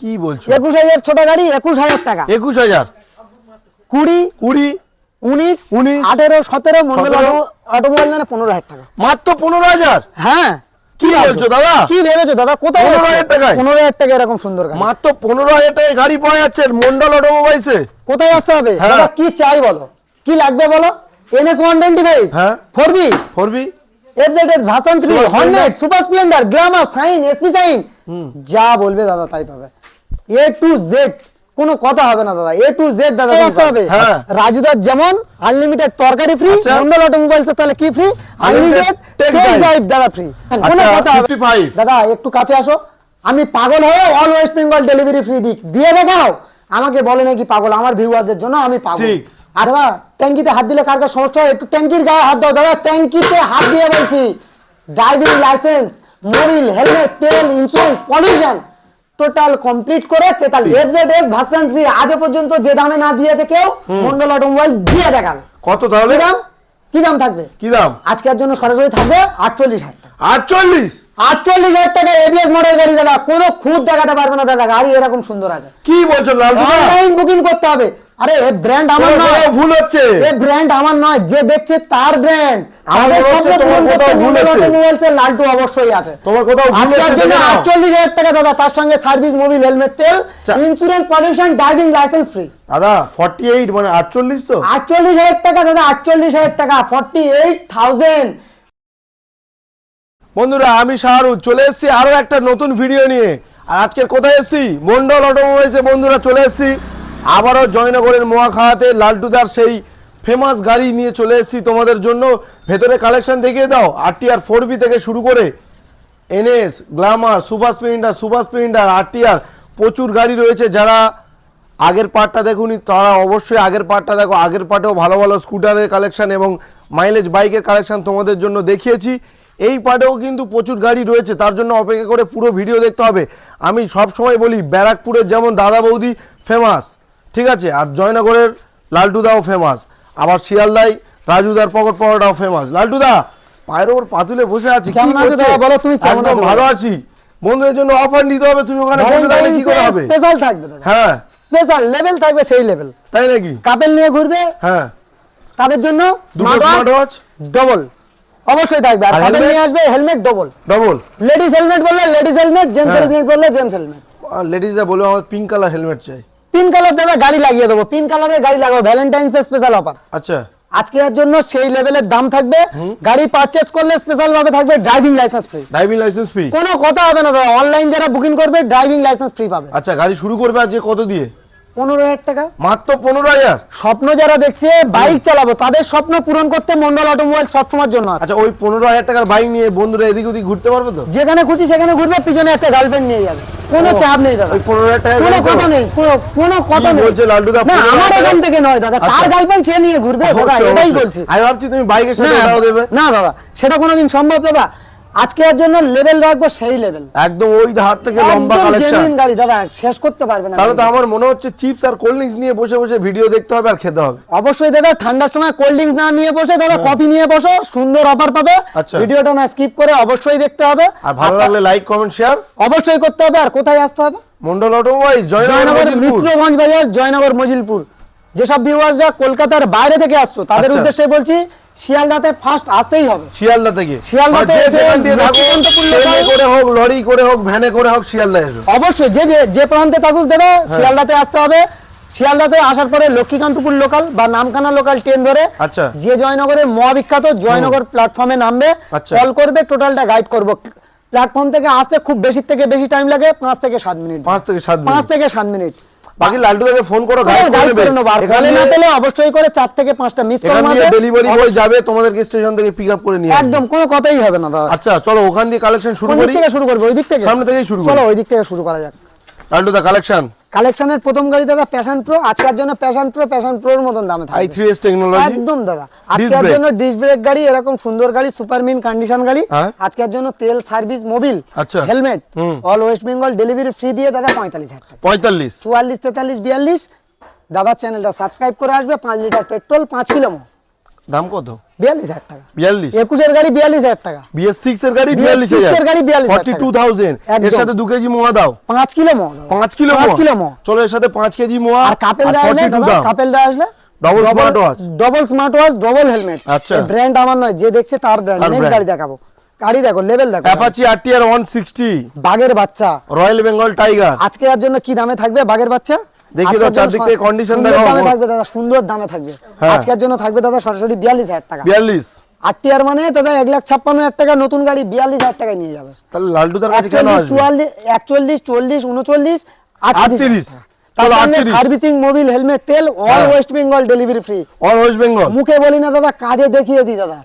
কি বলছো? একুশ হাজার ছোট গাড়ি একুশ হাজার টাকা। একুশ হাজার? কুড়ি কুড়ি উনিশ উনিশ, আঠেরো সতেরো মন্ডল অটোমোবাইল মানে পনেরো হাজার টাকা। মাত্র পনেরো হাজার? হ্যাঁ। কি বলছো দাদা? কি ভেবেছো দাদা? কোথায় 15,000 টাকায়? পনেরো হাজার টাকা এরকম সুন্দর গাড়ি। মাত্র পনেরো হাজার টাকায় গাড়ি পাওয়া যাচ্ছে মন্ডল অটোমোবাইলসে। কোথায় আসতে হবে? হ্যাঁ। দাদা কি চাই বলো? কি লাগবে বলো? এনএস ওয়ান টোয়েন্টি ফাইভ হ্যাঁ। Four B. Four B FZ এর version three Super Super Splendor Glamour Shine SP Shine. যা বলবে দাদা তাই পাবে। এ টু জেড কোনো কথা হবে না দাদা। এ টু জেড দাদা আসতে হবে হ্যাঁ। রাজুদার যেমন আনলিমিটেড তরকারি ফ্রি। মন্ডল অটোমোবাইলস তাহলে কি ফ্রি আনলিমিটেড টেস্ট ড্রাইভ দাদা ফ্রি কোনো আচ্ছা, কথা হবে 55 দাদা একটু কাছে আসো। আমি পাগল হয়ে all West Bengal delivery free দিক দিয়ে দেখাও। আমাকে বলে নাকি পাগল আমার ভিউয়ারদের জন্য আমি পাগল। আর দাদা ট্যাঙ্কিতে হাত দিলে কার কার সমস্যা হয়? একটু ট্যাঙ্কির গায়ে হাত দাও। দাদা ট্যাঙ্কিতে হাত দিয়ে বলছি। ড্রাইভিং লাইসেন্স মোবিল হেলমেট তেল ইন্স্যুরেন্স পলিউশন টোটাল কমপ্লিট করে তেতাল এফজেড এস ভার্সন থ্রি আজও পর্যন্ত যে দামে না দিয়েছে কেউ মন্ডল অটোমোবাইল দিয়ে দেখান। কত তাহলে? দাম? কি দাম থাকবে? কি দাম? আজকের জন্য সরাসরি থাকবে আটচল্লিশ হাজার টাকা। আটচল্লিশ? আটচল্লিশ হাজার টাকা এবিএস মডেল গাড়ি দাদা কোনো খুদ দেখাতে পারবে না দাদা গাড়ি এরকম সুন্দর আছে। কি বলছো লাল অনলাইন বুকিং করতে হবে। আরে ব্র্যান্ড আমার নয়। ভুল হচ্ছে। এ ব্র্যান্ড আমার নয় যে দেখছে তার ব্র্যান্ড আমাদের ভুল হচ্ছে। লালটু অবশ্যই আছে। তোমার কোথাও আজকের জন্য টাকা দাদা তার সঙ্গে সার্ভিস মোবিল হেলমেট তেল। Insurance pollution driving licence free দাদা ফর্টি এইট মানে আটচল্লিশ তো? আটচল্লিশ হাজার টাকা দাদা আটচল্লিশ হাজার টাকা ফর্টি এইট থাউজেন্ড বন্ধুরা আমি শাহরুখ চলে এসেছি আরও একটা নতুন ভিডিও নিয়ে। আর আজকে কোথায় এসেছি? মন্ডল অটোমোবাইলসে বন্ধুরা চলে এসেছি। আবারও জয়নগরের মোয়াখাতে লালটুদার সেই ফেমাস গাড়ি নিয়ে চলে এসেছি তোমাদের জন্য। ভেতরে কালেকশন দেখিয়ে দাও। আরটিআর ফোর বি থেকে শুরু করে NS Glamour Super Splendor Super Splendor RTR প্রচুর গাড়ি রয়েছে। যারা আগের পার্টটা দেখুনি, তারা অবশ্যই আগের পার্টটা দেখো। আগের পার্টেও ভালো ভালো স্কুটারের কালেকশন এবং মাইলেজ বাইকের কালেকশন তোমাদের জন্য দেখিয়েছি। এই পার্টেও কিন্তু প্রচুর গাড়ি রয়েছে। তার জন্য অপেক্ষা করে পুরো ভিডিও দেখতে হবে। আমি সব সময় বলি, ব্যারাকপুরের যেমন দাদা বৌদি ফেমাস ঠিক আছে? আর জয়নগরের লালটুদাও ফেমাস আবার শিয়ালদাই রাজুদার পকট পকোড়াও ফেমাস লালটুদা পায়ের ওপর পাতুলে বসে আছি কেমন আছো দাদা? বলো তুমি কেমন আছো? ভালো আছি। বন্ধুদের জন্য অফার নিতে হবে তুমি ওখানে বসে থাকলে কি করে হবে? স্পেশাল থাকবে দাদা হ্যাঁ। স্পেশাল লেভেল থাকবে সেই লেভেল তাই নাকি? কাপেল নিয়ে ঘুরবে। হ্যাঁ। তাদের জন্য স্মার্ট ওয়াচ ডবল অবশ্যই থাকবে। আর কাপেল নিয়ে আসবে helmet double double ladies helmet বললে লেডিস হেলমেট জেন্টস। হেলমেট বললে জেন্টস হেলমেট লেডিসরা বলে আমার পিঙ্ক কালার হেলমেট চাই। পিঙ্ক কালার দাদা গাড়ি লাগিয়ে দেবো। পিন কালারের গাড়ি লাগাবো ভ্যালেন্টাইন্স স্পেশাল অফার আচ্ছা। আজকের জন্য সেই লেভেলের দাম থাকবে। গাড়ি পারচেজ করলে স্পেশাল ভাবে থাকবে driving licence free driving licence free কোনো কথা হবে না দাদা অনলাইন যারা বুকিং করবে ড্রাইভিং লাইসেন্স ফ্রি পাবে। আচ্ছা গাড়ি শুরু করবে আজকে কত দিয়ে? পনেরো হাজার টাকা। মাত্র পনেরো হাজার? স্বপ্ন যারা দেখছে বাইক চালাবো তাদের স্বপ্ন পূরণ করতে মন্ডল অটোমোবাইল সবসময়ের জন্য আচ্ছা ওই পনেরো হাজার টাকার বাইক নিয়ে বন্ধুরা এদিক ওদিক ঘুরতে পারবে তো? যেখানে খুশি সেখানে ঘুরবে পিছনে একটা গার্লফ্রেন্ড নিয়ে যাবে। কোনো চাপ নেই দাদা। ওই পনেরো হাজার টাকা কোনো কথা নেই কোনো কোনো কথা নেই। বলছে না 15,000 আমার এখান থেকে নয় দাদা তার আচ্ছা। গার্লফ্রেন্ড সে নিয়ে ঘুরবে দাদা এটাই বলছি। আমি ভাবছি তুমি বাইকের সাথে দেবে। না দাদা সেটা কোনোদিন সম্ভব দাদা। আজকের জন্য লেভেল রাখব সেই লেভেল একদম ওই থেকে লম্বা কালেকশন জেনুইন গাড়ি দাদা শেষ করতে পারবে না তাহলে তো আমার মনে হচ্ছে চিপস আর কোল্ড ড্রিঙ্কস নিয়ে বসে বসে ভিডিও দেখতে হবে আর খেতে হবে। অবশ্যই দাদা ঠান্ডার সময় কোল্ড ড্রিঙ্কস না নিয়ে বসে দাদা কফি নিয়ে বসো সুন্দর অফার পাবে। আচ্ছা। ভিডিওটা না স্কিপ করে অবশ্যই দেখতে হবে। আর ভালো লাগলে লাইক কমেন্ট শেয়ার অবশ্যই করতে হবে। আর কোথায় আসতে হবে? মন্ডল অটোমোবাইল জয়নগর মিত্রগঞ্জ বাজার জয়নগর মজিলপুর। যেসব ভিউয়ার্সরা কলকাতার বাইরে থেকে আসছো তাদের আচ্ছা। উদ্দেশ্যে বলছি শিয়ালদাতে ফার্স্ট আসতেই হবে। শিয়ালদা থেকে শিয়ালদাতে এসে থাকো, লক্ষ্মীকান্তপুর ট্রেনে লোকাল- করে হোক লরি করে হোক ভ্যানে করে হোক শিয়ালদা এসো। অবশ্যই যে যে যে প্রান্তে থাকুক দাদা শিয়ালদাতে আসতে হবে। শিয়ালদাতে আসার পরে লক্ষ্মীকান্তপুর লোকাল বা নামখানা লোকাল ট্রেন ধরে আচ্ছা। যে জয়নগরের মহাবিখ্যাত জয়নগর প্ল্যাটফর্মে নামবে আচ্ছা। কল করবে টোটালটা গাইড করব। প্ল্যাটফর্ম থেকে আসতে খুব বেশি থেকে বেশি টাইম লাগে পাঁচ থেকে সাত মিনিট পাঁচ থেকে সাত পাঁচ থেকে সাত মিনিট বাকি লালটুদাকে ফোন করো গাইড নেবে। এখান না পেলে অবশ্যই করে চার থেকে পাঁচটা মিস করে মারবে। ডেলিভারি বয় যাবে তোমাদেরকে স্টেশন থেকে পিক আপ করে নিয়ে একদম কোনো কথাই হবে না দাদা। আচ্ছা চলো ওখান দিয়ে কালেকশন শুরু করি। থেকে শুরু করব? ওই দিক থেকে? সামনে থেকেই শুরু করি। চলো ওই দিক থেকে শুরু করা যাক। লালটুদা কালেকশন কালেকশনের প্রথম গাড়ি দাদা প্যাশন প্রো আজকের জন্য প্যাশন প্রো প্যাশন প্রোর মতন দামে থাকবে। থ্রি এস টেকনোলজি একদম দাদা। আজকের জন্য ডিস ব্রেক গাড়ি এরকম সুন্দর গাড়ি সুপার মিন কন্ডিশন গাড়ি। হ্যাঁ। আজকের জন্য তেল সার্ভিস মোবিল আচ্ছা। Helmet. All West Bengal delivery free দিয়ে দাদা পঁয়তাল্লিশ হাজার টাকা। পঁয়তাল্লিশ? চুয়াল্লিশ তেতাল্লিশ বিয়াল্লিশ। দাদার চ্যানেলটা সাবস্ক্রাইব করে আসবে পাঁচ লিটার পেট্রোল পাঁচ কিলো দাম কত? বিয়াল্লিশ হাজার টাকা। বিয়াল্লিশ? একুশের গাড়ি বিয়াল্লিশ হাজার টাকা। বিএস সিক্স এর গাড়ি বিয়াল্লিশ এর গাড়ি 42,000 ফর্টি টু থাউজেন্ড এর সাথে দু কেজি মোয়া দাও। পাঁচ কিলো মো পাঁচ কিলো পাঁচ কিলো চলো এর সাথে পাঁচ কেজি মোয়া আর কাপেলরা আসলে 42 দাদা দাও। কাপেলরা আসলে? Double smart watch। Double smart watch double helmet আচ্ছা। ব্র্যান্ড আমার নয় যে দেখছে তার ব্র্যান্ড নেক্সট গাড়ি দেখাবো। গাড়ি দেখো লেভেল দেখো। অ্যাপাচি আরটিআর বাচ্চা। রয়্যাল বেঙ্গল টাইগার আজকে আর জন্য কি দামে থাকবে বাঘের বাচ্চা? দেখি চারদিক থেকে condition সুন্দর দেখাও দামে থাকবে দাদা সুন্দর দামে থাকবে। হ্যাঁ। আজকের জন্য থাকবে দাদা সরাসরি বিয়াল্লিশ হাজার টাকা। বিয়াল্লিশ। আটটিয়ার মানে দাদা এক লাখ ছাপ্পান্ন হাজার টাকা নতুন গাড়ি বিয়াল্লিশ হাজার টাকায় নিয়ে যাবে। তাহলে লালটুদার কাছে কেন আসবে? চুয়াল্লিশ একচল্লিশ চল্লিশ উনচল্লিশ আটত্রিশ। তার চলো, সঙ্গে আটত্রিশ। সার্ভিসিং মোবিল হেলমেট তেল all. West Bengal delivery free all West Bengal মুখে বলি না দাদা কাজে দেখিয়ে দিই দাদা।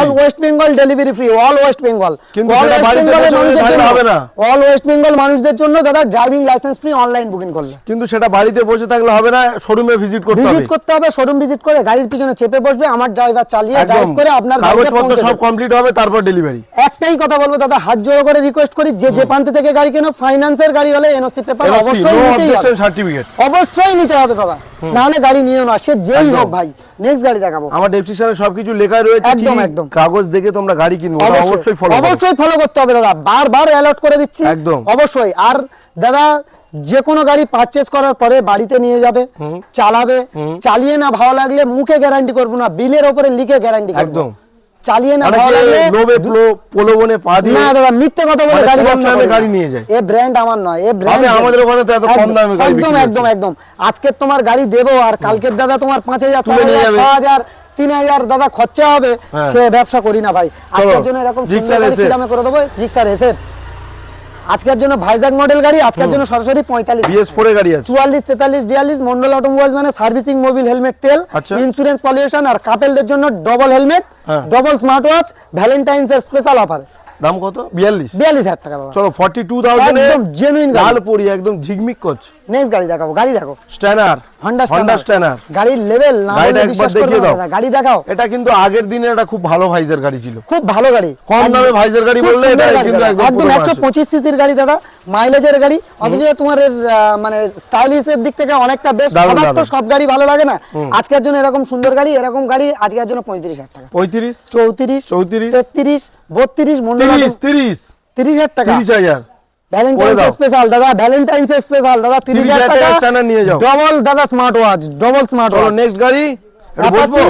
All West Bengal delivery free all West Bengal কিন্তু অল সেটা ওয়েস্ট বাড়িতে বসে মানুষের থাকলে জন্য হবে না। অল ওয়েস্ট বেঙ্গল মানুষদের জন্য দাদা driving licence free online booking করলে। কিন্তু সেটা বাড়িতে বসে থাকলে হবে না শোরুমে ভিজিট করতে হবে। ভিজিট করতে হবে শোরুম ভিজিট করে গাড়ির পিছনে চেপে বসবে আমার ড্রাইভার চালিয়ে ড্রাইভ করে আপনার গাড়িতে সব কমপ্লিট হবে তারপর ডেলিভারি একটাই কথা বলব দাদা হাত জোড়ো করে রিকোয়েস্ট করি যে যে প্রান্ত থেকে গাড়ি কেন ফাইন্যান্সের গাড়ি হলে এনওসি পেপার অবশ্যই নিতেই হবে। সার্টিফিকেট অবশ্যই নিতে হবে দাদা। না হলে গাড়ি নিও না। সে যেই হোক ভাই নেক্সট গাড়ি দেখাবো। আমার ডেসক্রিপশনে সবকিছু লেখা রয়েছে একদম, একদম। কাগজ দেখে তোমরা গাড়ি কিনবে অবশ্যই ফলো অবশ্যই ফলো করতে হবে দাদা। বারবার অ্যালার্ট করে দিচ্ছি। একদম। অবশ্যই। আর দাদা যে কোনো গাড়ি পারচেজ করার পরে বাড়িতে নিয়ে যাবে চালাবে। চালিয়ে না ভালো লাগলে মুখে গ্যারান্টি করব না বিলের ওপরে লিখে গ্যারান্টি করব। একদম। চালিয়ে না ভালো লাগলে লোভে প্রলোভনে পা দিয়ে না দাদা মিথ্যে কথা বলে গাড়ি কম দামে। গাড়ি নিয়ে যায়। এ ব্র্যান্ড আমার নয় এ ব্র্যান্ড আমাদের ওখানে তো এত কম দামে গাড়ি একদম একদম একদম আজকে তোমার গাড়ি দেবো আর কালকের দাদা তোমার পাঁচ হাজার তুলে চার নিয়ে হাজার যাবে। ছ হাজার তিন হাজার দাদা খরচা হবে হ্যাঁ। সে ব্যবসা করি না ভাই আজকের জন্য এরকম দামে করে দেবো জিক্সার এসে আজকের জন্য ভাইজাগ মডেল গাড়ি আজকের জন্য সরাসরি পঁয়তাল্লিশ। বিএস ফোর গাড়ি আছে। চুয়াল্লিশ তেতাল্লিশ বিয়াল্লিশ মন্ডল অটোমোবাইলস মানে সার্ভিসিং মোবিল হেলমেট তেল। ইন্স্যুরেন্স পলিউশন আর কাপেলদের জন্য double helmet. Double smart watch Valentine's এর স্পেশাল অফার দাম কত? বিয়াল্লিশ। বিয়াল্লিশ হাজার টাকা চলো ফর্টি টু থাউজেন্ড একদম জেনুইন গাড়ি। লাল পরি একদম ঝিকমিক করছে। নেক্সট গাড়ি দেখাবো গাড়ি দেখো স্ট্যানার হন্ডা হন্ডা স্ট্যানার গাড়ির লেভেল না গাড়িটা একবার দেখিয়ে দাও। গাড়ি দেখাও। এটা কিন্তু আগের দিনে একটা খুব ভালো ভাইজের গাড়ি ছিল। খুব ভালো গাড়ি। কম দামে ভাইজার গাড়ি বললে এটা কিন্তু একদম একদম পুরো একশো মাসে। পঁচিশ সিসির গাড়ি দাদা মাইলেজের গাড়ি। অথচ তোমার আহ, মানে স্টাইলিশের দিক থেকে অনেকটা সবার তো সব গাড়ি ভালো লাগে না। আজকের জন্য এরকম সুন্দর গাড়ি এরকম গাড়ি আজকের জন্য পঁয়ত্রিশ হাজার টাকা। পঁয়ত্রিশ? চৌত্রিশ চৌত্রিশ, তেত্রিশ বত্রিশ মন্ডল তিরিশ তিরিশ। তিরিশ হাজার টাকা। তিরিশ হাজার। ভ্যালেন্টাইন্স স্পেশাল দাদা ভ্যালেন্টাইন্স স্পেশাল দাদা 30,000 টাকা। টাকা স্ট্যান্ডার্ড নিয়ে যাও। ডবল দাদা smart watch double smart watch next গাড়ি বসবো?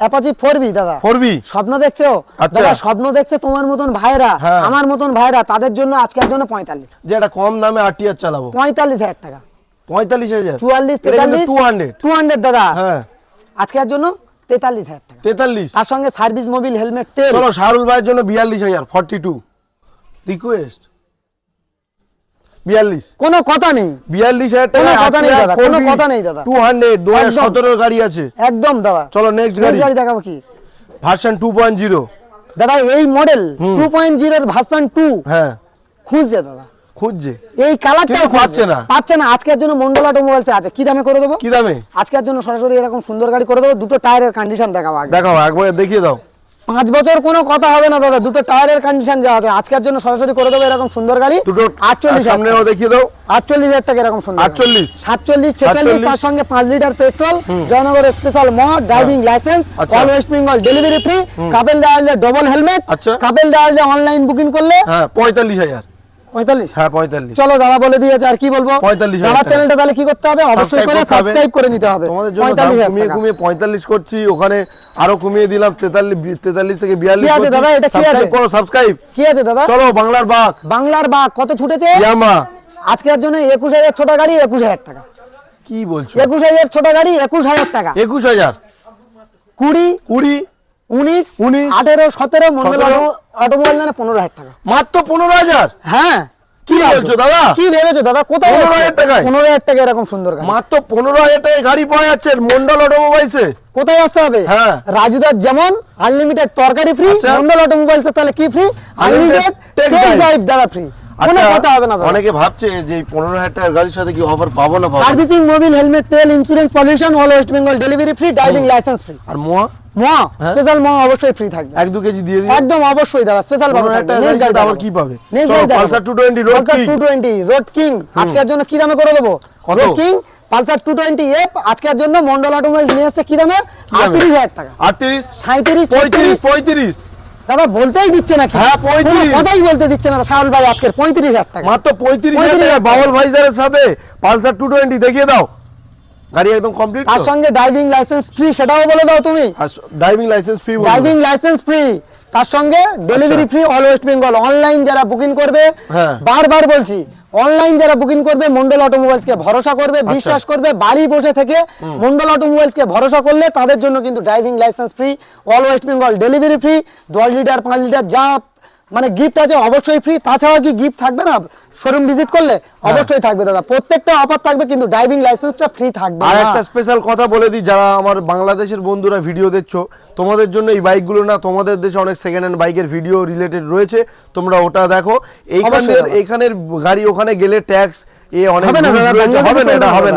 অ্যাপাচি অ্যাপাচি দাদা। ফোর স্বপ্ন দেখছ? আচ্ছা। দাদা স্বপ্ন দেখছে তোমার মতন ভাইরা হ্যাঁ। আমার মতন ভাইরা তাদের জন্য আজকের জন্য পঁয়তাল্লিশ। যে একটা কম দামে আরটিআর চালাবো। টাকা। পঁয়তাল্লিশ হাজার? চুয়াল্লিশ এটা কিন্তু তেতাল্লিশ? 200 টু হান্ড্রেড দাদা। হ্যাঁ। আজকের জন্য তেতাল্লিশ হাজার টাকা। তেতাল্লিশ? তার সঙ্গে সার্ভিস মোবিল হেলমেট তেল। চলো শাহরুল ভাইয়ের জন্য বিয়াল্লিশ হাজার ফর্টি টু রিকোয়েস্ট বিয়াল্লিশ। কোনো কথা নেই। বিয়াল্লিশ হাজার কোনো কথা নেই দাদা, কোনো কথা নেই দাদা। টু হান্ড্রেড দু হাজার সতেরোর গাড়ি আছে। একদম দাদা। চলো নেক্সট গাড়ি। গাড়ি দেখাবো কি? Version two point zero. দাদা এই মডেল টু পয়েন্ট জিরোর ভার্সন টু। হ্যাঁ। খুঁজছে দাদা। খুঁজছে। এই কালারটাও কিন্তু পাচ্ছে না। পাচ্ছে না। আজকের জন্য মন্ডল অটোমোবাইলস আছে। কি দামে করে দেবো? কি দামে? আজকের জন্য সরাসরি এরকম সুন্দর গাড়ি করে দেবো। দুটো টায়ারের কন্ডিশন দেখাও একবার দেখিয়ে দাও। পাঁচ বছর কোনো কথা হবে না দাদা। দুটো টায়ারের কন্ডিশন যা আছে। আজকের জন্য সরাসরি করে দেবো এরকম সুন্দর গাড়ি। দুটো আটচল্লিশ সামনে দেখিয়ে দাও। আটচল্লিশ হাজার টাকা এরকম সুন্দর আটচল্লিশ। সাতচল্লিশ ছেচল্লিশ তার সঙ্গে পাঁচ litre petrol Joynagar special mod driving licence. All West Bengal delivery free couple দেওয়া ডবল হেলমেট কাবেল কাপেল দেওয়া অনলাইন বুকিং করলে। হ্যাঁ পঁয়তাল্লিশ হাজার। পঁয়তাল্লিশ? হ্যাঁ পঁয়তাল্লিশ। চলো দাদা বলে দিয়েছে আর কি বলব? 45,000 দাদার টাকা। চ্যানেলটা তাহলে কি করতে হবে? অবশ্যই করে সাবস্ক্রাইব করে নিতে হবে। তোমাদের জন্য দাম 45,000 কমিয়ে কমিয়ে পঁয়তাল্লিশ করছি ওখানে আরও কমিয়ে দিলাম তেতাল্লিশ তেতাল্লিশ থেকে বিয়াল্লিশ কি আছে দাদা, এটা কি আছে? করো সাবস্ক্রাইব কি আছে দাদা? চলো বাংলার বাঘ। বাংলার বা কত ছুটেছে? ইয়ামা। আজকের জন্য একুশ হাজার ছোট গাড়ি একুশ হাজার টাকা। কি বলছো? একুশ হাজার ছোট গাড়ি একুশ হাজার টাকা। একুশ হাজার। কুড়ি কুড়ি উনিশ উনিশ, আঠেরো সতেরো মন্ডল সতেরো, অটোমোবাইল মানে পনেরো হাজার টাকা। মাত্র পনেরো হাজার? হ্যাঁ। কি বলছো দাদা? কি ভেবেছো দাদা? কোথায় পনেরো হাজার টাকায়? 15,000 টাকা এরকম সুন্দর মাত্র পনেরো হাজার টাকায় গাড়ি পাওয়া যাচ্ছে মন্ডল অটোমোবাইলসে। কোথায় আসতে হবে? হ্যাঁ। রাজুদার যেমন আনলিমিটেড তরকারি ফ্রি আচ্ছা। মন্ডল অটোমোবাইলসে তাহলে কি ফ্রি আনলিমিটেড টেস্ট ড্রাইভ দাদা ফ্রি কোনো আচ্ছা কথা হবে না অনেকে ভাবছে যে পনেরো হাজার টাকার গাড়ির সাথে কি অফার পাবো না সার্ভিসিং মোবিল হেলমেট তেল insurance pollution all West Bengal delivery free driving licence free আর মোয়া? মহা হ্যাঁ? স্পেশাল মহা অবশ্যই ফ্রি থাকবে। এক দু কেজি দিয়ে দিই একদম অবশ্যই দাদা স্পেশাল হাজার টাকার আবার কি পাবে? Pulsar 220 road king. 220 road king আজকের জন্য কি দামে করে দেবো? রোড কিং পালসার 220 এফ আজকের জন্য মন্ডল অটোমোবাইলস নিয়ে এসেছে কি দামে? দামে? 38000 টাকা। আটত্রিশ 37 পঁয়ত্রিশ 36 পঁয়ত্রিশ। দাদা বলতেই দিচ্ছে না হ্যাঁ, 35 কথাই বলতে দিচ্ছে না। শাহুল ভাই আজকের 35000 টাকা। মাত্র পঁয়ত্রিশ হাজার 35,000 টাকা টাকা। বাবল ভাইজারের সাথে পালসার টু টোয়েন্টি দেখিয়ে দাও। গাড়ি একদম কমপ্লিট তার সঙ্গে ড্রাইভিং লাইসেন্স ফ্রি সেটাও বলে দাও তুমি। Driving licence free driving licence free তার সঙ্গে delivery free all West Bengal online যারা বুকিং করবে। হ্যাঁ। বারবার বলছি অনলাইন যারা বুকিং করবে মন্ডল অটোমোবাইলস কে ভরসা করবে আচ্ছা। বিশ্বাস করবে বাড়ি বসে থেকে মন্ডল অটোমোবাইলস কে ভরসা করলে তাদের জন্য কিন্তু driving licence free all West Bengal delivery free দশ লিটার পাঁচ লিটার যা মানে গিফট আছে অবশ্যই ফ্রি তাছাড়া কি গিফট থাকবে না? শোরুম ভিজিট করলে হ্যাঁ। অবশ্যই থাকবে দাদা। প্রত্যেকটা অফার থাকবে কিন্তু ড্রাইভিং লাইসেন্সটা ফ্রি থাকবে আর একটা স্পেশাল কথা বলে দিই যারা আমার বাংলাদেশের বন্ধুরা ভিডিও দেখছ তোমাদের জন্য এই বাইকগুলো না তোমাদের দেশে অনেক সেকেন্ড হ্যান্ড বাইকের ভিডিও রিলেটেড রয়েছে তোমরা ওটা দেখো। এইখানের এখানের গাড়ি ওখানে গেলে ট্যাক্স বত্রিশ অনেক হবে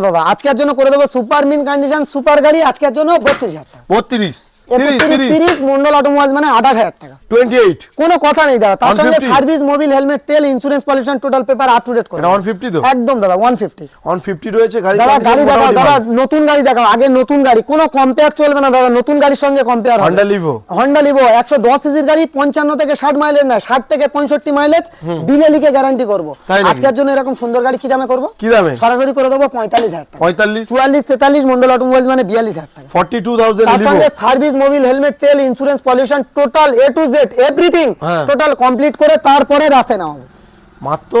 দাদা আজকের জন্য করে দেবো সুপার মিন সুপার গাড়ি আজকের জন্য মন্ডল অটোমোবাইলস মানে আঠাশ হাজার টাকা। টোয়েন্টি এইট কোনো কথা নেই দাদা তার সঙ্গে সার্ভিস মোবিল হেলমেট তেল insurance pollution total paper up to date করে এটা 150 তো? একদম দাদা ওয়ান ফিফটি অন ফিফটি রয়েছে গাড়ি দাদা গাড়ি দেখাও দাদা নতুন গাড়ি দেখাও আগে নতুন গাড়ি কোনো কম্পেয়ার চলবে না দাদা নতুন গাড়ির সঙ্গে compare Honda Livo। Honda Livo একশো দশ সিসির গাড়ি পঞ্চান্ন থেকে ষাট মাইলেজ না ষাট থেকে পঁয়ষট্টি মাইলেজ বিলে লিখে গ্যারান্টি করব। আজকের জন্য এরকম সুন্দর গাড়ি কি দামে করব? কি দামে? সরাসরি করে দেবো পঁয়তাল্লিশ হাজার টাকা। পঁয়তাল্লিশ? চুয়াল্লিশ তেতাল্লিশ মন্ডল অটোমোবাইল মানে বিয়াল্লিশ হাজার টাকা। ফর্টি টু থাউজেন্ড তার সঙ্গে সার্ভিস মোবিল হেলমেট তেল insurance pollution total A to Z everything. Total complete করে তারপরে রাস্তায় নেওয়া মাত্র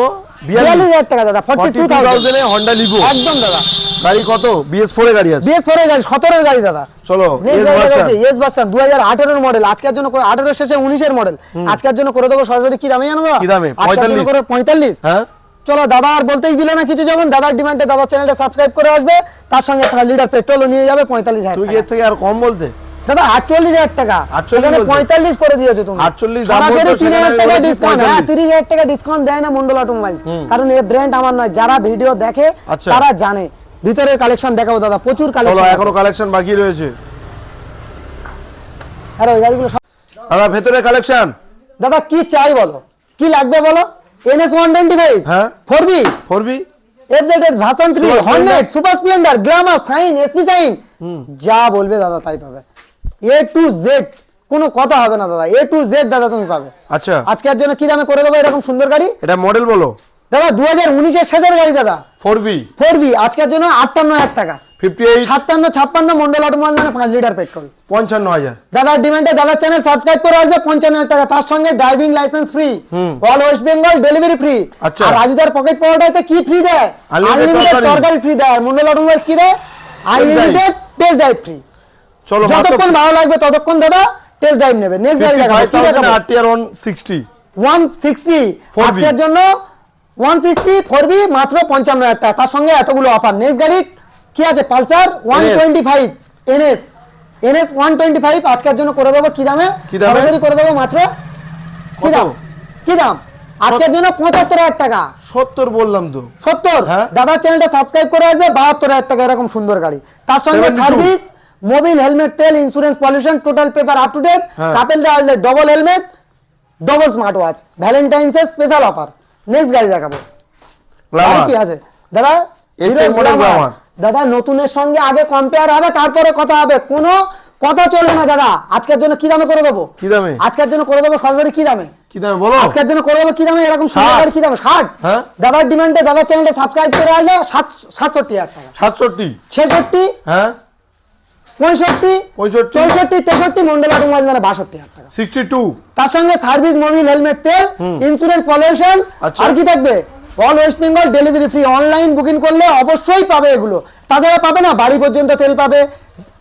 বিয়াল্লিশ হাজার টাকা দাদা forty two thousand Honda Livo একদম দাদা। গাড়ি কত? বিএস ফোর গাড়ি আছে। বিএস ফোর গাড়ি সতেরোর গাড়ি দাদা। চলো এস ভার্সন দু হাজার আঠেরোর মডেল আজকের জন্য আঠেরোর শেষে উনিশের মডেল আজকের জন্য করে দেবো সরাসরি কি দামে জানো দাদা? কি দামে? 45 করে পঁয়তাল্লিশ। হ্যাঁ। চলো দাদা আর বলতেই দিলে না কিছু যখন দাদার ডিমান্ডে দাদার চ্যানেলটা সাবস্ক্রাইব করে আসবে তার সঙ্গে পাঁচ লিটার পেট্রোলও নিয়ে যাবে পঁয়তাল্লিশ হাজার। এর থেকে আর কম বলতে? দাদা আটচল্লিশ হাজার টাকা। 48 সেখানে পঁয়তাল্লিশ করে দিয়েছ তুমি। 48 সরাসরি তিন হাজার টাকা ডিসকাউন্ট হ্যাঁ তিরিশ হাজার টাকা ডিসকাউন্ট দেয় না মন্ডল অটোমোবাইলস কারণ ব্র্যান্ড আমার নয়। যারা ভিডিও দেখে আচ্ছা। তারা জানে। ভিতরের কালেকশন দেখাবো দাদা প্রচুর কালেকশন এখনও কালেকশন বাকি রয়েছে। আরে ওই গাড়িগুলো দাদা ভেতরে কালেকশন দাদা কি চাই বলো? কি লাগবে বলো? এনএস ওয়ান টোয়েন্টি ফাইভ হ্যাঁ। Four B four B FZ version three Super Super Splendor Glamour Shine SP Shine যা বলবে দাদা তাই পাবে। এ টু জেড কোনো কথা হবে না দাদা। এ টু জেড দাদা তুমি পাবে। আচ্ছা। আজকের জন্য কি দামে করে দেবো এরকম সুন্দর গাড়ি? এটা মডেল বলো। দাদা দু হাজার উনিশের শেষের গাড়ি দাদা। ফোর বি ফোর বি আজকের জন্য আটান্ন হাজার টাকা। ফিফটি সাতান্ন ছাপ্পান্ন মন্ডল অটোমোবাইল মানে পাঁচ লিটার পেট্রোল পঞ্চান্ন হাজার। দাদার ডিমান্ডে দাদার চ্যানেল সাবস্ক্রাইব করে আসবে পঞ্চান্ন হাজার টাকা। তার সঙ্গে driving licence free all West Bengal delivery free আচ্ছা। আর রাজুদার পকেট পাওয়াটাতে কি ফ্রি দেয়? আনলিমিটেড তরকারি। ফ্রি দেয়। মন্ডল অটোমোবাইলস কি দেয়? আনলিমিটেড টেস্ট ড্রাইভ ফ্রি চলো যতক্ষণ ভালো লাগবে ততক্ষণ দাদা টেস্ট ড্রাইভ নেবে। নেক্সট ফাইভ দেখাবো। কি দেখাবো? R TR one sixty one sixty 4B আজকের জন্য ওয়ান সিক্সটি ফোর বি মাত্র পঞ্চান্ন হাজার টাকা। তার সঙ্গে এতগুলো অফার নেক্সট গাড়ি কি আছে? Pulsar one twenty five NS NS one twenty five আজকের জন্য করে দেবো। কি দামে? সরাসরি করে দেবো মাত্র। কি দাম? কি দাম? আজকের জন্য পঁচাত্তর হাজার টাকা। সত্তর বললাম তো। সত্তর। দাদার চ্যানেলটা সাবস্ক্রাইব করে আসবে বাহাত্তর হাজার টাকা এরকম সুন্দর গাড়ি। তার সঙ্গে সার্ভিস মোবিল হেলমেট তেল insurance pollution total paper up to date. Couple double helmet double smart watch Valentine's এর স্পেশাল অফার নেক্সট গাড়ি দেখাবো। কি আছে? দাদা। দাদা নতুনের সঙ্গে আগে কম্পেয়ার হবে তারপরে কথা হবে। কোনো কথা চলবে না দাদা। আজকের জন্য কি দামে করে দেবো? কি দামে? আজকের জন্য করে দেবো সরাসরি কি দামে? কি দামে বলো। আজকের জন্য করে দেবো কি দামে? এরকম সুন্দর ষাট। কি দামে? ষাট। হ্যাঁ। দাদার ডিমান্ডে দাদার চ্যানেলটা সাবস্ক্রাইব করে আসলে সাতষট্টি হাজার টাকা। সাতষট্টি। ছেষট্টি। হ্যাঁ। পঁয়ষট্টি পঁয়ষট্টি। চৌষট্টি তেষট্টি মন্ডল অটোমোবাইল মানে বাষট্টি হাজার টাকা। সিক্সটি টু তার সঙ্গে সার্ভিস মোবিল হেলমেট তেল ইন্স্যুরেন্স পলিউশন আচ্ছা। আর কি থাকবে? All West Bengal delivery free online booking করলে অবশ্যই পাবে এগুলো। তাছাড়া পাবে না বাড়ি পর্যন্ত তেল পাবে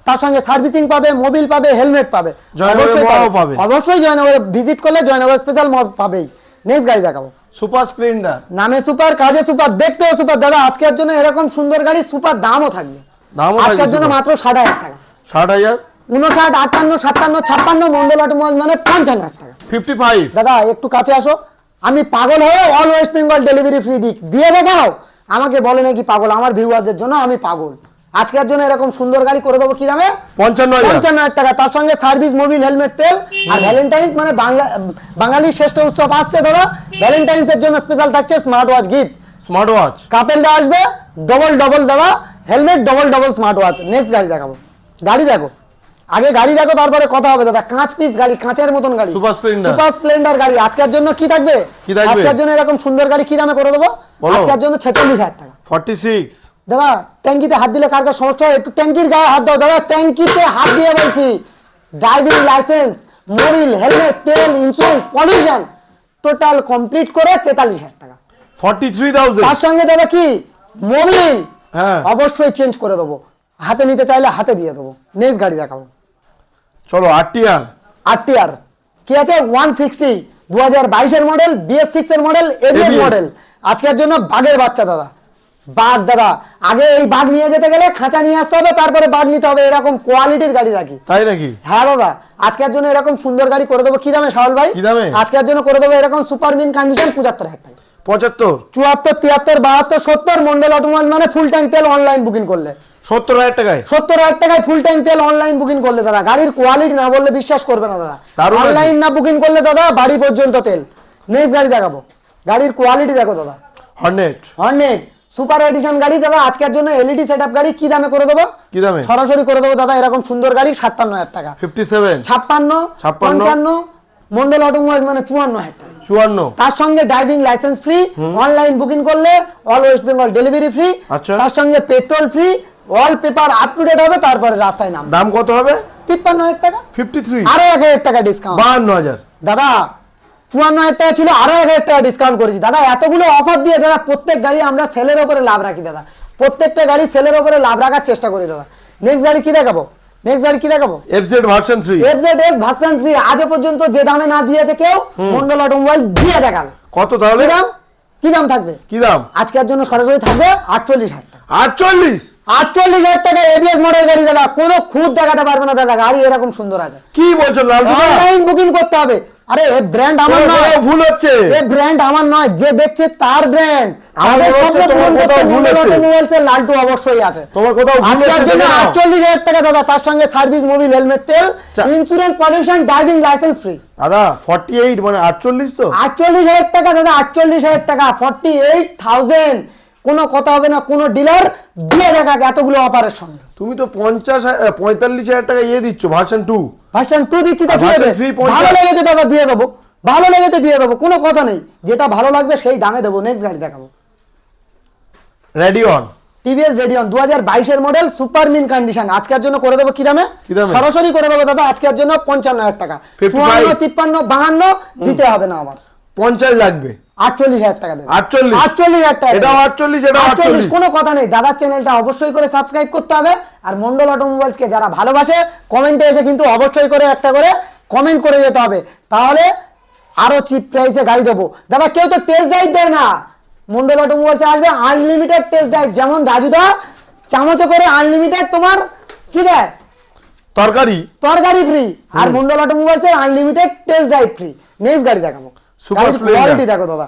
তার সঙ্গে সার্ভিসিং পাবে মোবিল পাবে হেলমেট পাবে। অবশ্যই পাবে। অবশ্যই জয়নগরে ভিজিট করলে জয়নগর স্পেশাল মদ পাবেই। নেক্সট গাড়ি দেখাবো। Super splendour. নামে সুপার কাজে সুপার দেখতেও সুপার। দাদা আজকের জন্য এরকম সুন্দর গাড়ি সুপার দামও থাকবে। আজকের জন্য মাত্র ষাট হাজার টাকা। ষাট হাজার? উনষাট আটান্ন সাতান্ন ছাপ্পান্ন মন্ডল অটোমোবাইল মানে পঞ্চান্ন হাজার টাকা। Fifty five. দাদা একটু কাছে আসো। আমি পাগল হয়ে all West Bengal delivery free দিক দিয়ে দেখাও। আমাকে বলে নাকি পাগল আমার ভিউয়ারদের জন্য আমি পাগল। আজকের জন্য এরকম সুন্দর গাড়ি করে দেবো কি দামে? পঞ্চান্ন পঞ্চান্ন হাজার টাকা। তার সঙ্গে সার্ভিস মোবিল হেলমেট তেল আর ভ্যালেন্টাইন্স মানে বাংলা বাঙালির শ্রেষ্ঠ উৎসব আসছে ধরো। ভ্যালেন্টাইন্স এর জন্য স্পেশাল থাকছে smart watch gift smart watch কাপেলটা আসবে ডবল ডবল দাদা helmet double double smart watch next গাড়ি দেখাবো। গাড়ি দেখো। আগে গাড়ি দেখো তারপরে কথা হবে। দাদা কাঁচ পিস গাড়ি কাঁচের মতন গাড়ি। Super Splendor। সুপার স্প্লেন্ডার গাড়ি। আজকের জন্য কি থাকবে? কি থাকবে? আজকের জন্য এরকম সুন্দর গাড়ি কি দামে করে দেবো? আজকের জন্য ছেচল্লিশ হাজার টাকা। ফর্টি সিক্স দাদা ট্যাঙ্কিতে হাত দিলে কার কার সমস্যা হয়? একটু ট্যাঙ্কির গায়ে হাত দাও। দাদা ট্যাঙ্কিতে হাত দিয়ে বলছি। ড্রাইভিং লাইসেন্স মোবিল হেলমেট তেল ইন্স্যুরেন্স পলিউশন টোটাল কমপ্লিট করে তেতাল্লিশ হাজার টাকা। ফর্টি থ্রি থাউজেন্ড তার সঙ্গে দাদা কি? মোবিল হ্যাঁ। অবশ্যই চেঞ্জ করে দেবো। হাতে নিতে চাইলে হাতে দিয়ে দেবো। নেক্সট গাড়ি দেখাবো। চলো আরটিআর আরটিআর কি আছে? ওয়ান সিক্সটি দু হাজার বাইশের মডেল বিএস সিক্স এর মডেল এবিএস মডেল আজকের জন্য বাঘের বাচ্চা দাদা। বাঘ দাদা। আগে এই বাঘ নিয়ে যেতে গেলে খাঁচা নিয়ে আসতে হবে তারপরে বাঘ নিতে হবে। এরকম কোয়ালিটির গাড়ি রাখি। তাই নাকি? হ্যাঁ দাদা। আজকের জন্য এরকম সুন্দর গাড়ি করে দেবো। কি দামে? সাহল ভাই? কি দামে? আজকের জন্য করে দেবো এরকম সুপার মিন কন্ডিশন পঁচাত্তর হাজার টাকা। পঁচাত্তর। চুয়াত্তর তিয়াত্তর বাহাত্তর সত্তর মন্ডল অটোমোবাইল মানে ফুল ট্যাঙ্ক তেল অনলাইন বুকিং করলে। সত্তর হাজার টাকায়? সত্তর হাজার টাকায় ফুল ট্যাঙ্ক তেল অনলাইন বুকিং করলে দাদা। গাড়ির কোয়ালিটি না বললে বিশ্বাস করবে না দাদা। অনলাইন না বুকিং করলে দাদা বাড়ি পর্যন্ত তেল। নেক্সট গাড়ি দেখাবো। গাড়ির কোয়ালিটি দেখো দাদা। হর্নেট হর্নেট সুপার এডিশন গাড়ি দাদা আজকের জন্য এলইডি সেটআপ গাড়ি কি দামে করে দেবো? কি দামে? সরাসরি করে দেবো দাদা এরকম সুন্দর গাড়ি সাতান্ন হাজার টাকা। ফিফটি সেভেন ছাপ্পান্ন ছাপ্পান্ন। পঞ্চান্ন মন্ডল অটোমোবাইল মানে চুয়ান্ন হাজার টাকা। চুয়ান্ন। তার সঙ্গে driving licence free online booking করলে all West Bengal delivery free আচ্ছা। তার সঙ্গে petrol free all paper up to date হবে তারপরে রাস্তায় নাম দাম কত হবে? তিপ্পান্ন হাজার টাকা। ফিফটি থ্রি আরও এক হাজার টাকা ডিসকাউন্ট বাহান্ন হাজার। দাদা চুয়ান্ন হাজার টাকা ছিল আরও এক হাজার টাকা ডিসকাউন্ট করেছি। দাদা এতগুলো অফার দিয়ে দাদা প্রত্যেক গাড়ি আমরা সেলের ওপরে লাভ রাখি দাদা। প্রত্যেকটা গাড়ি সেলের ওপরে লাভ রাখার চেষ্টা করি দাদা। নেক্সট গাড়ি কি দেখাবো? নেক্সট গাড়ি কি দেখাবো? FZ version three FZS version 3 আজ পর্যন্ত যে দামে না দিয়েছে কেউ মন্ডল অটোমোবাইল দিয়ে দেখাবে। কত তাহলে? দাম? কি দাম থাকবে? কি দাম? আজকের জন্য সরাসরি থাকবে আটচল্লিশ হাজার টাকা। আটচল্লিশ? আটচল্লিশ হাজার টাকা এবিএস মডেল গাড়ি দাদা কোনো খুঁত দেখাতে পারবে না দাদা গাড়ি এরকম সুন্দর আছে। কি বলছো লাল অনলাইন বুকিং করতে হবে। আরে এ ব্র্যান্ড আমার নয়। ভুল হচ্ছে। এ ব্র্যান্ড আমার নয় যে দেখছে তার ব্র্যান্ড আমাদের তোমার পূরণ করতে ভুল হচ্ছে। অটোমোবাইলস এর লালটু অবশ্যই আছে। তোমার কোথাও আজকের জন্য দেখে নাও। আটচল্লিশ হাজার টাকা দাদা তার সঙ্গে সার্ভিস মোবিল হেলমেট তেল insurance pollution driving licence free দাদা ফর্টি এইট মানে আটচল্লিশ তো? আটচল্লিশ হাজার টাকা দাদা আটচল্লিশ হাজার টাকা ফর্টি এইট থাউজেন্ড কোনো কথা হবে না কোনো ডিলার দিয়ে দেখা এতগুলো অফারের সঙ্গে তুমি তো পঞ্চাশ পঁয়তাল্লিশ হাজার টাকা ইয়ে দিচ্ছ ভার্সন টু ভার্সন টু দিচ্ছি তো দিয়ে দেবে। ভালো লেগেছে দাদা দিয়ে দেবো। ভালো লেগেছে দিয়ে দেবো কোনো কথা নেই। যেটা ভালো লাগবে সেই দামে দেবো নেক্সট গাড়ি দেখাবো। রেডিয়ন টিভিএস রেডিয়ন দু হাজার বাইশের মডেল সুপার মিন কন্ডিশন আজকের জন্য করে দেবো কি দামে? সরাসরি করে দেবো দাদা আজকের জন্য পঞ্চান্ন হাজার টাকা। চুয়ান্ন তিপ্পান্ন বাহান্ন দিতে হবে না আমার। পঞ্চাশ লাগবে। আটচল্লিশ হাজার টাকা দেবে। 48 আটচল্লিশ হাজার টাকা এটাও দেবে। 48, এটাও 48, 48 কোনো কথা নেই। দাদার চ্যানেলটা অবশ্যই করে সাবস্ক্রাইব করতে হবে। আর মন্ডল অটোমোবাইলস যারা ভালোবাসে কমেন্টে এসে কিন্তু অবশ্যই করে একটা করে কমেন্ট করে যেতে হবে। তাহলে আরও চিপ প্রাইসে গাড়ি দেবো। দাদা কেউ তো টেস্ট ড্রাইভ দেয় না। মন্ডল অটোমোবাইলসে আসবে আনলিমিটেড টেস্ট ড্রাইভ যেমন রাজুদা চামচে করে আনলিমিটেড তোমার কি দেয়? তরকারি। তরকারি ফ্রি আর Mondal Automobiles unlimited test drive free next গাড়ি দেখাবো। Splendor। কোয়ালিটি দেখো দাদা।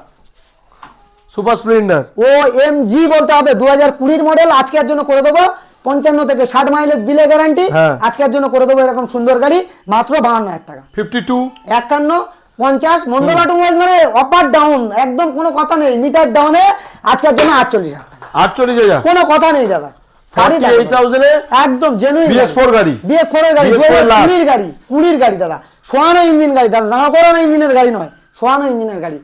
Super Splendor O M G বলতে হবে দু হাজার কুড়ির মডেল আজকের জন্য করে দেবো। পঞ্চান্ন থেকে ষাট মাইলেজ বিলে গ্যারান্টি। আজকের জন্য করে দেবো এরকম সুন্দর গাড়ি মাত্র বাহান্ন হাজার টাকা। ফিফটি টু একান্ন পঞ্চাশ মন্ডল অটোমোবাইল মানে অপার ডাউন একদম কোনো কথা নেই মিটার ডাউনে আজকের জন্য আটচল্লিশ হাজার টাকা। আটচল্লিশ হাজার। কোনো কথা নেই দাদা একদম জেনুইন BS4 গাড়ি। এর গাড়ি BS4 এর last। কুড়ির গাড়ি কুড়ির গাড়ি দাদা। সোয়ানো ইঞ্জিন গাড়ি দাদা দাঁড়া করানো ইঞ্জিনের গাড়ি নয়। সোয়ানো ইঞ্জিনের গাড়ি।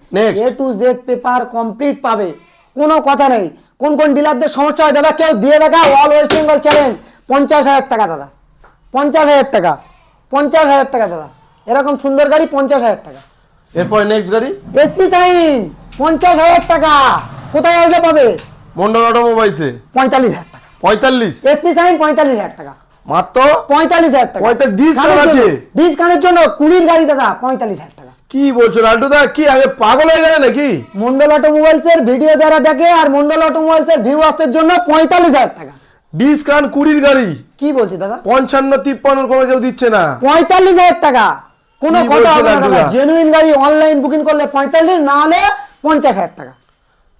A to Z paper complete পাবে। কোনো কথা নেই। কোন কোন ডিলারদের সমস্যা হয় দাদা কেউ দিয়ে দেখা অল ওয়েস্ট বেঙ্গল চ্যালেঞ্জ পঞ্চাশ হাজার টাকা দাদা। পঞ্চাশ হাজার টাকা। পঞ্চাশ হাজার টাকা দাদা। এরকম সুন্দর গাড়ি পঞ্চাশ হাজার টাকা। এরপরে নেক্সট গাড়ি? এসপি সাইন পঞ্চাশ হাজার টাকা। কোথায় আসলে পাবে? মন্ডল অটোমোবাইলসে। পঁয়তাল্লিশ হাজার টাকা। পঁয়তাল্লিশ? এসপি সাইন পঁয়তাল্লিশ হাজার টাকা। মাত্র? পঁয়তাল্লিশ হাজার টাকা? ডিসকাউন্টের জন্য কুড়ির গাড়ি দাদা পঁয়তাল্লিশ হাজার টাকা। কি বলছো দা কি আগে পাগল হয়ে গেলে নাকি? মন্ডল অটোমোবাইলস এর ভিডিও যারা দেখে আর মন্ডল অটোমোবাইলস এর ভিউ আসতে জন্য পঁয়তাল্লিশ হাজার টাকা। ডিসকাউন্ট কুড়ির গাড়ি। কি বলছি দাদা? পঞ্চান্ন তিপ্পান্ন কমে কেউ দিচ্ছে না। পঁয়তাল্লিশ হাজার টাকা। কোনো কথা হবে না? জেনুইন গাড়ি অনলাইন বুকিং করলে পঁয়তাল্লিশ না হলে পঞ্চাশ হাজার টাকা।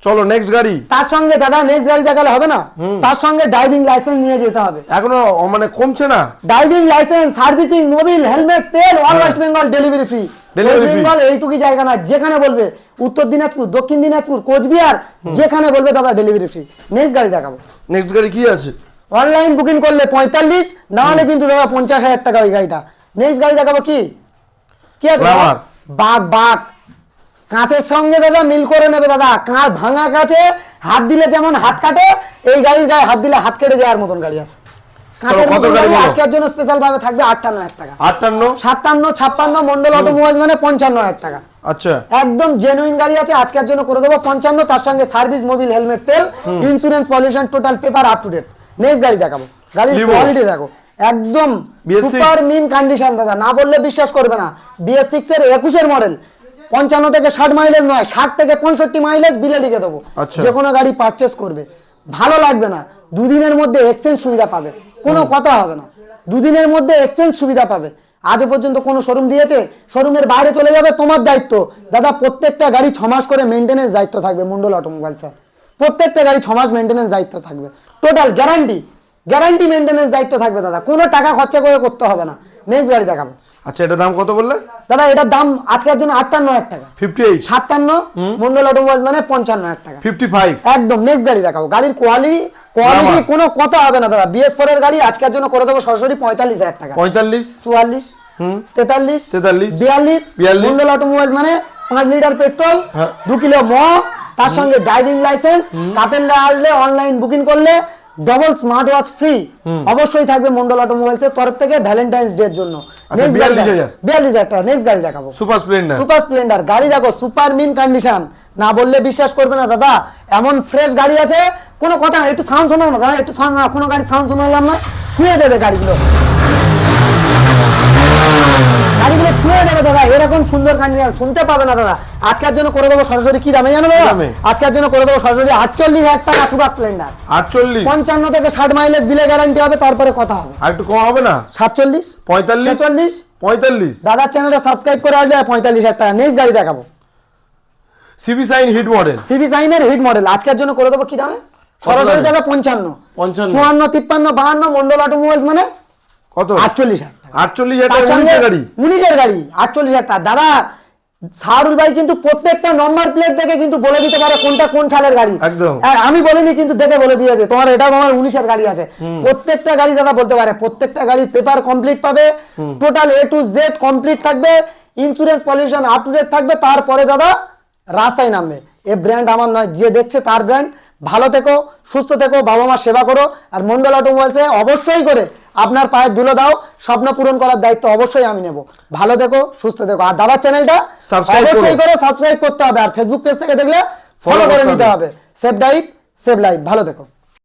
চলো নেক্সট গাড়ি। তার সঙ্গে দাদা নেক্সট গাড়ি দেখালে হবে না? তার সঙ্গে ড্রাইভিং লাইসেন্স নিয়ে যেতে হবে। এখনও মানে কমছে না? Driving licence servicing mobil helmet তেল all West Bengal delivery free. Bengal এইটুকুই জায়গা না যেখানে বলবে উত্তর দিনাজপুর দক্ষিণ দিনাজপুর কোচবিহার যেখানে বলবে দাদা ডেলিভারি ফ্রি নেক্সট গাড়ি দেখাবো। নেক্সট গাড়ি কি আছে? অনলাইন বুকিং করলে পঁয়তাল্লিশ না হলে কিন্তু দাদা পঞ্চাশ হাজার টাকা ওই গাড়িটা। নেক্সট গাড়ি দেখাবো কি? কি আছে বাঘ বাঘ। কাঁচের সঙ্গে দাদা মিল করে নেবে দাদা। কাঁচ ভাঙা কাঁচে হাত দিলে যেমন হাত কাটে এই গাড়ির গায়ে হাত দিলে হাত কেটে যাওয়ার মতন গাড়ি আছে। আজকের জন্য স্পেশাল ভাবে থাকবে আটান্ন হাজার টাকা। আটান্ন? সাতান্ন ছাপ্পান্ন মন্ডল অটোমোবাইল মানে পঞ্চান্ন হাজার টাকা। আচ্ছা। একদম জেনুইন গাড়ি আছে আজকের জন্য করে দেবো পঞ্চান্ন তার সঙ্গে সার্ভিস মোবিল হেলমেট তেল insurance pollution total paper up to date next গাড়ি দেখাবো। গাড়ির কোয়ালিটি দেখো। একদম সুপার মিন কন্ডিশন দাদা। না বললে বিশ্বাস করবে না। বিএস সিক্স এর একুশের মডেল পঞ্চান্ন থেকে ষাট মাইলেজ নয় ষাট থেকে পঁয়ষট্টি মাইলেজ বিলে লিখে দেবো। আচ্ছা। যে কোনো গাড়ি পারচেস করবে। ভালো লাগবে না। দুদিনের মধ্যে এক্সচেঞ্জ সুবিধা পাবে। কোনো কথা হবে না। দুদিনের মধ্যে এক্সচেঞ্জ সুবিধা পাবে। আজও পর্যন্ত কোনো শোরুম দিয়েছে? শোরুমের বাইরে চলে যাবে, তোমার দায়িত্ব। দাদা, প্রত্যেকটা গাড়ি ছমাস মাস করে মেনটেনেন্স দায়িত্ব থাকবে, মন্ডল অটোমোবাইল স্যার প্রত্যেকটা গাড়ি ছমাস মাস মেনটেনেন্স দায়িত্ব থাকবে। টোটাল গ্যারান্টি গ্যারান্টি মেনটেনেন্স দায়িত্ব থাকবে, দাদা। কোনো টাকা খরচা করে করতে হবে না। নেক্সট গাড়ি দেখাবো। আচ্ছা এটা দাম কত বললে? দাদা এটার দাম আজকের জন্য আটান্ন হাজার টাকা। ফিফটি এইট সাতান্ন মন্ডল অটোমোবাইল মানে পঞ্চান্ন হাজার টাকা। ফিফটি ফাইভ একদম নেক্সট গাড়ি দেখাবো। গাড়ির কোয়ালিটি কোয়ালিটি কোনো কথা হবে না দাদা। বিএস ফোর এর গাড়ি আজকের জন্য করে দেবো সরাসরি পঁয়তাল্লিশ হাজার টাকা। পঁয়তাল্লিশ? চুয়াল্লিশ তেতাল্লিশ তেতাল্লিশ, বিয়াল্লিশ বিয়াল্লিশ। মন্ডল অটোমোবাইল মানে পাঁচ লিটার পেট্রোল হ্যাঁ। দু কিলো ম তার সঙ্গে ড্রাইভিং লাইসেন্স কাপেলরা আসলে অনলাইন বুকিং করলে ডবল স্মার্ট ওয়াচ ফ্রি অবশ্যই থাকবে মন্ডল অটোমোবাইলস এর তরফ থেকে ভ্যালেন্টাইন্স ডে এর জন্য। আচ্ছা, Next গাড়ি 42,000 দেখাবো। 42,000 টাকা নেক্সট গাড়ি দেখাবো। সুপার স্প্লেন্ডার সুপার স্প্লেন্ডার গাড়ি দেখো সুপার মিন কন্ডিশন না বললে বিশ্বাস করবে না দাদা। এমন ফ্রেশ গাড়ি আছে কোনো কথা না একটু সাউন্ড শোনাও না দাদা একটু কোনো গাড়ি সাউন্ড শোনালাম না ছুঁয়ে দেবে গাড়িগুলো। গাড়িগুলো ছুঁয়ে দেবে দাদা এরকম সুন্দর কন্ডিশন শুনতে পাবে না দাদা। আজকের জন্য করে দেবো সরাসরি কি দামে জানো দাদা? আজকের জন্য করে দেবো সরাসরি আটচল্লিশ হাজার টাকা সুপার স্প্লেন্ডার আটচল্লিশ? পঞ্চান্ন থেকে ষাট মাইলেজ বিলে গ্যারান্টি হবে তারপরে কথা হবে। আর একটু কম হবে না? সাতচল্লিশ? পঁয়তাল্লিশ? ছেচল্লিশ পঁয়তাল্লিশ? দাদার চ্যানেলটা সাবস্ক্রাইব করে আসলে পঁয়তাল্লিশ হাজার টাকা। নেক্সট গাড়ি দেখাবো। CB Shine hit model CB সাইনের হিট মডেল আজকের জন্য করে দেবো কি দামে? সরাসরি? দাদা পঞ্চান্ন। পঞ্চান্ন। চুয়ান্ন তিপ্পান্ন বাহান্ন মন্ডল অটোমোবাইলস মানে কত? আটচল্লিশ হাজার। আটচল্লিশ হাজার তার টাকা সঙ্গে উনিশের গাড়ি। উনিশের গাড়ি আটচল্লিশ হাজার টাকা। দাদা শাহরুল ভাই কিন্তু প্রত্যেকটা নম্বর প্লেট দেখে কিন্তু বলে দিতে পারে কোনটা কোন সালের গাড়ি। একদম। আর আমি বলিনি কিন্তু দেখে বলে দিয়েছে। তোমার এটা আমার উনিশের গাড়ি আছে। প্রত্যেকটা গাড়ি দাদা বলতে পারে। প্রত্যেকটা গাড়ির পেপার কমপ্লিট পাবে। Total A to Z complete থাকবে। Insurance pollution up to date থাকবে। তারপরে দাদা রাস্তায় নামবে এ ব্র্যান্ড আমার নয় যে দেখছে তার ব্র্যান্ড ভালো থেকো সুস্থ থেকো বাবা মার সেবা করো। আর মন্ডল অটোমোবাইলসে অবশ্যই করে আপনার পায়ের ধুলো দাও স্বপ্ন পূরণ করার দায়িত্ব অবশ্যই আমি নেব। ভালো থেকো সুস্থ থেকো। আর দাদার চ্যানেলটা অবশ্যই করে সাবস্ক্রাইব করতে হবে। আর ফেসবুক পেজ থেকে দেখলে ফলো করে নিতে হবে। Safe save diet save life ভালো থেকো।